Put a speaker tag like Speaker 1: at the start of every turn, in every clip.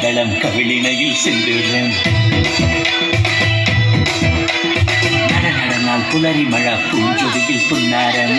Speaker 1: தளம் கவிழினையில் சென்றுள்ளேன். நடனால் புலரி மழா பூஞ்சொடியில் புன்னாரம்.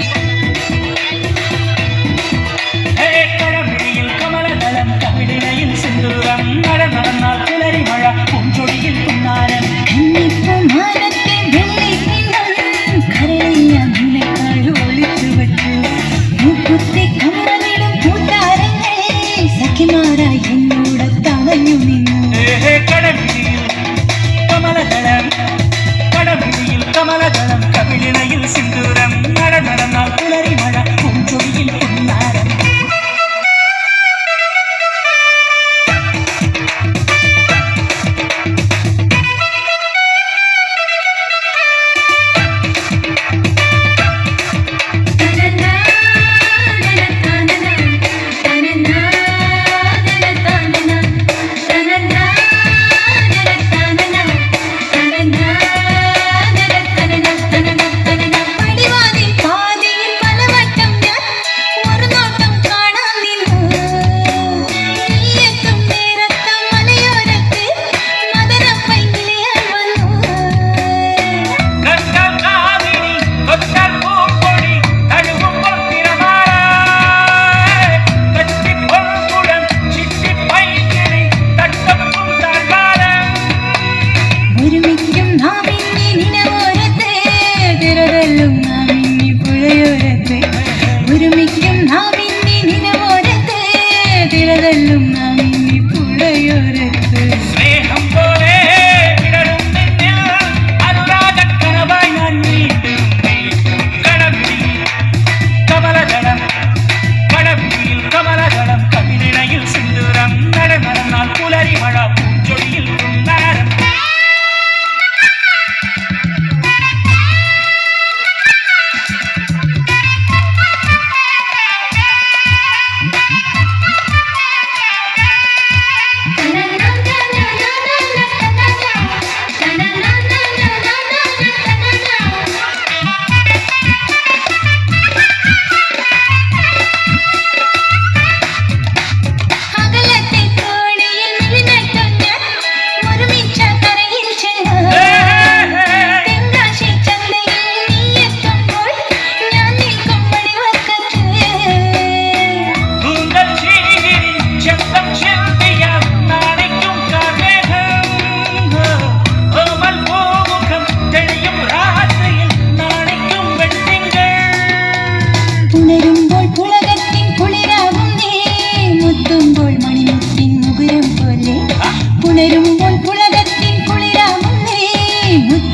Speaker 2: ஆயுமிக்கும் நாமே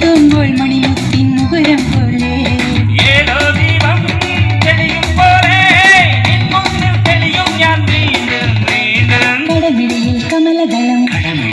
Speaker 2: മുത്തം പോൾ മണിമുത്തിൻ മുഖരം പോൾ